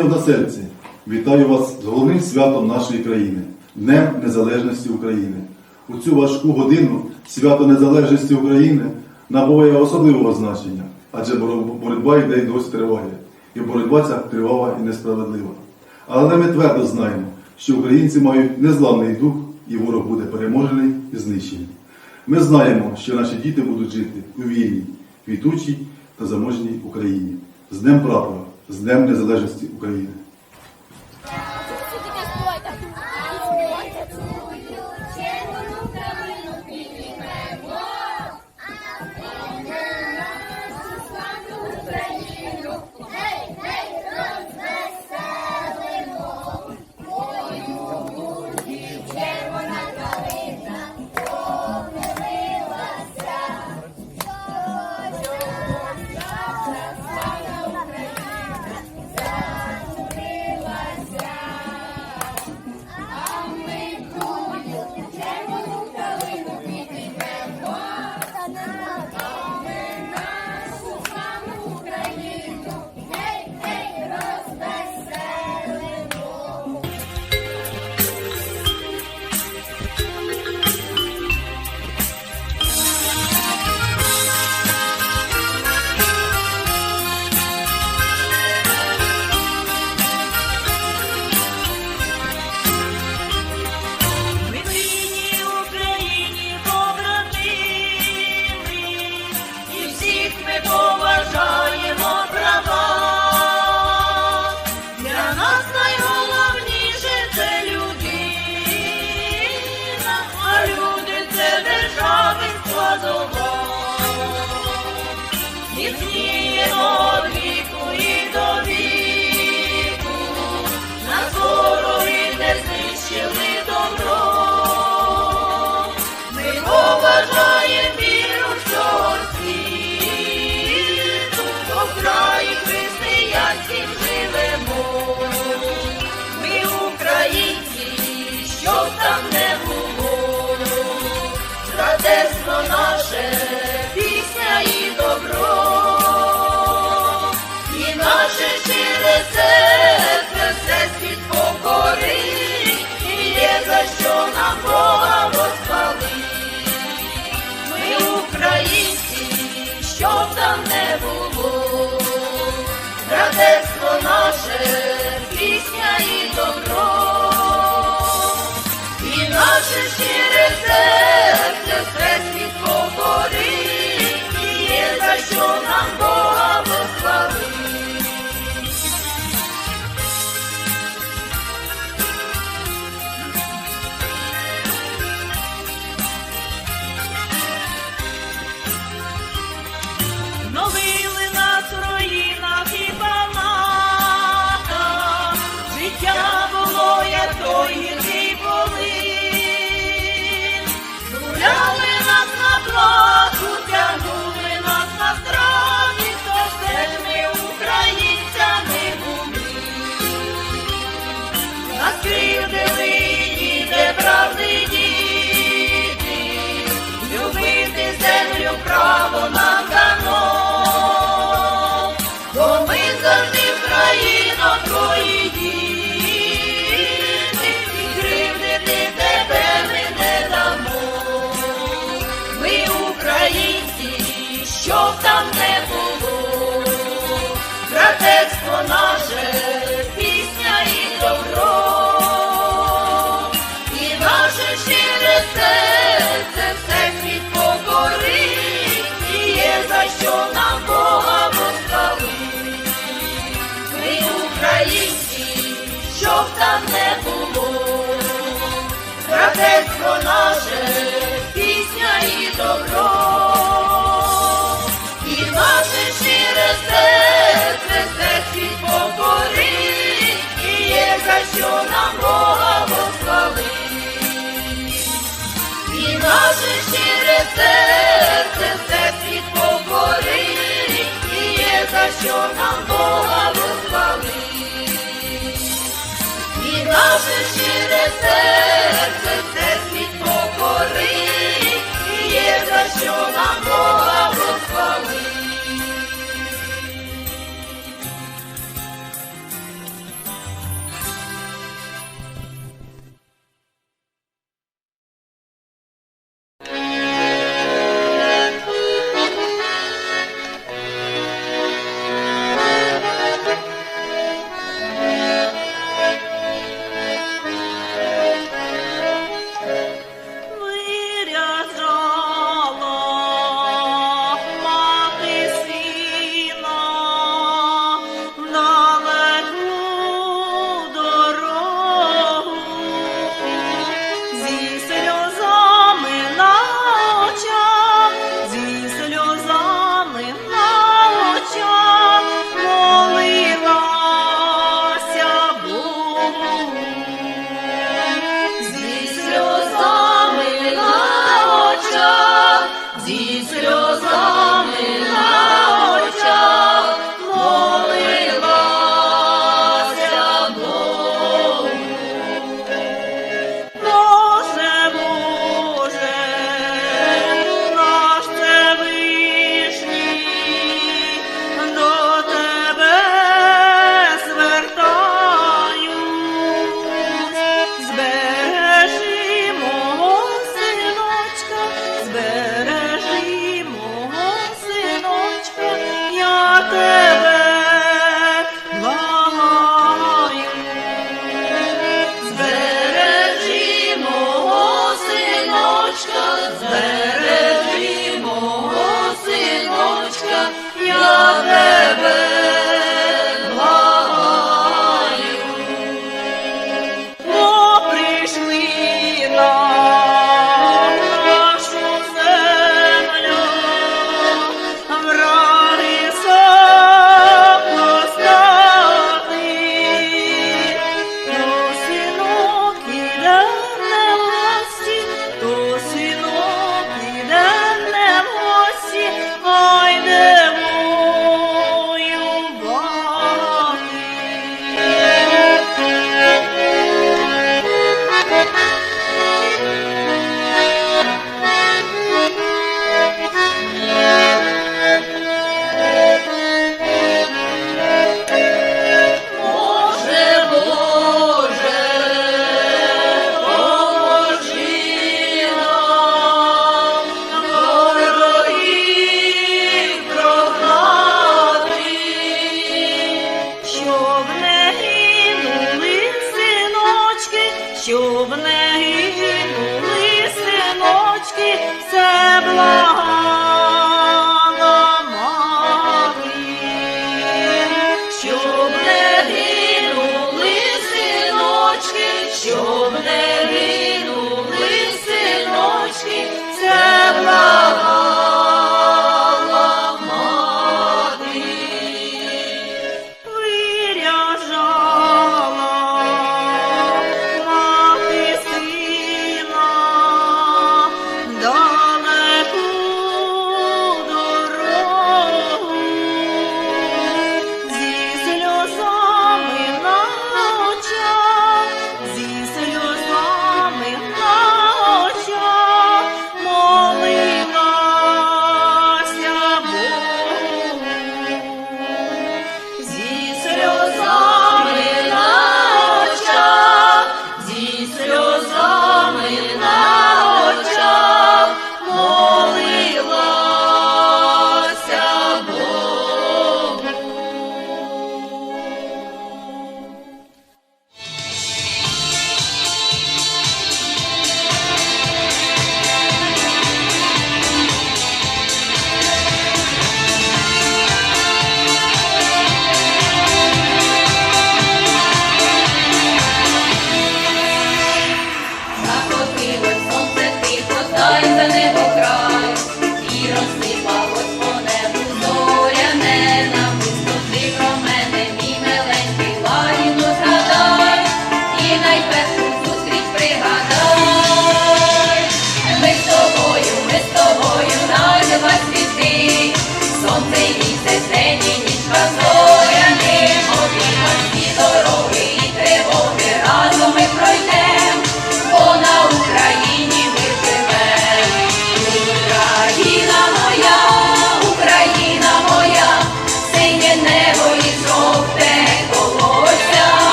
Шановні односельці, вітаю вас з головним святом нашої країни Днем Незалежності України. У цю важку годину свято Незалежності України набуває особливого значення, адже боротьба йде й досі триває. І боротьба ця тривала і несправедлива. Але ми твердо знаємо, що українці мають незламний дух і ворог буде переможений і знищений. Ми знаємо, що наші діти будуть жити у вільній, квітучій та заможній Україні. З Днем прапора, з Днем Незалежності України. Пісня там не було, братерство наше, пісня і добро, і наше щире серце світ покорить, і є за що нам Бога восхвалить. І наше щире серце світ покорить, і є за що нам Бога І наше щире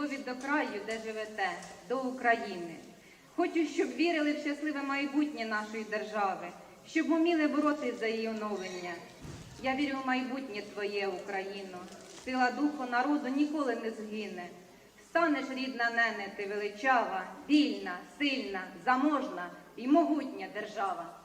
любові до краю, де живете, до України. Хочу, щоб вірили в щасливе майбутнє нашої держави, щоб вміли боротись за її оновлення. Я вірю в майбутнє твоє, Україно. Сила духу народу ніколи не згине. Станеш рідна нене, ти величава, вільна, сильна, заможна і могутня держава.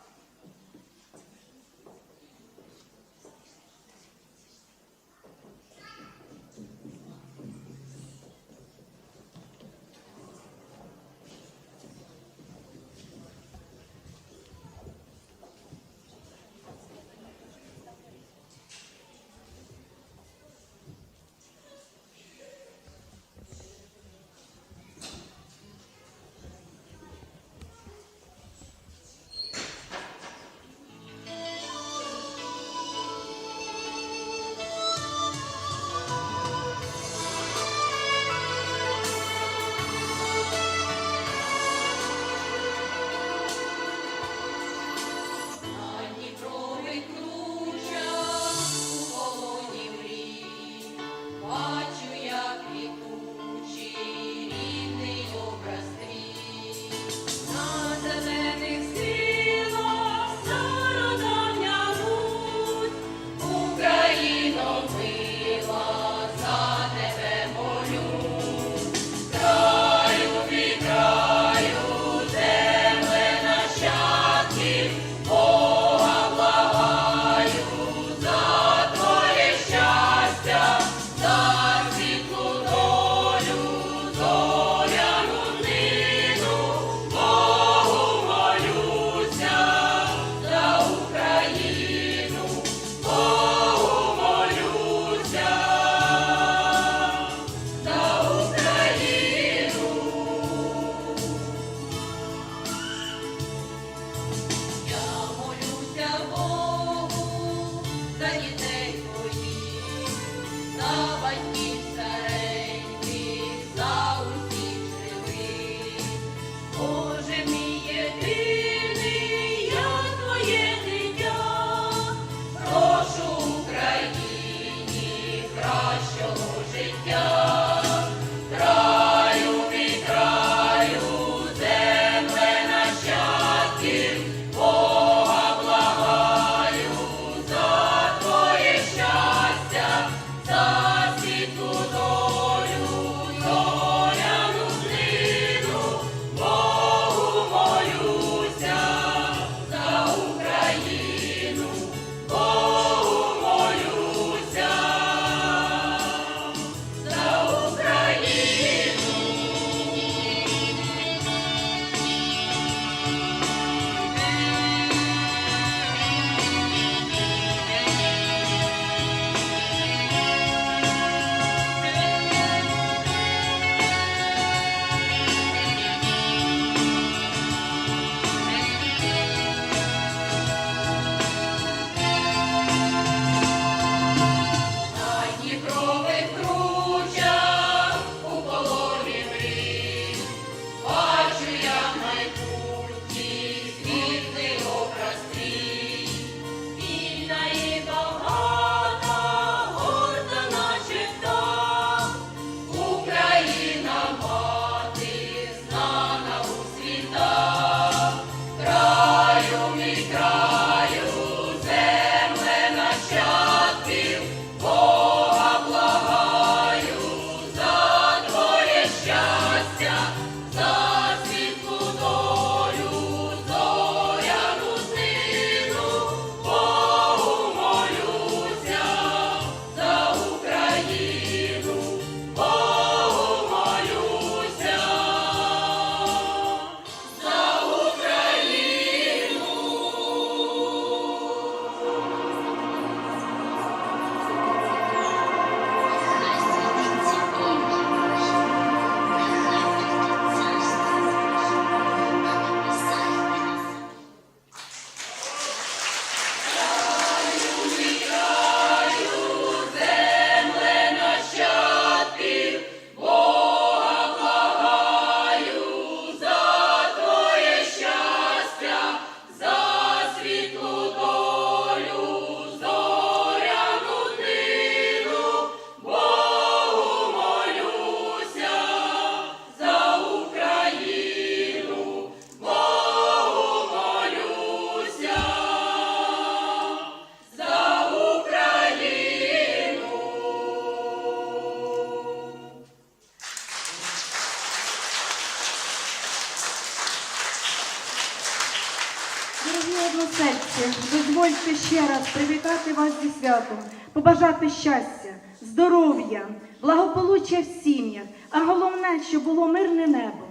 Привітати вас зі святом, побажати щастя, здоров'я, благополуччя в сім'ях, а головне, щоб було мирне небо.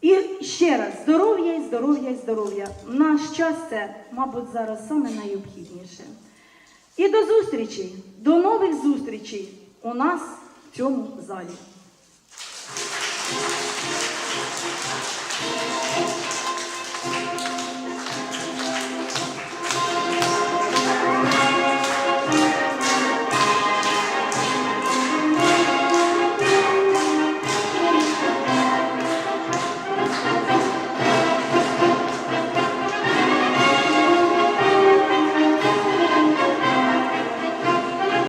І ще раз здоров'я і здоров'я і здоров'я. Наш час це, мабуть, зараз саме найобхідніше. І до зустрічей, до нових зустрічей у нас в цьому залі.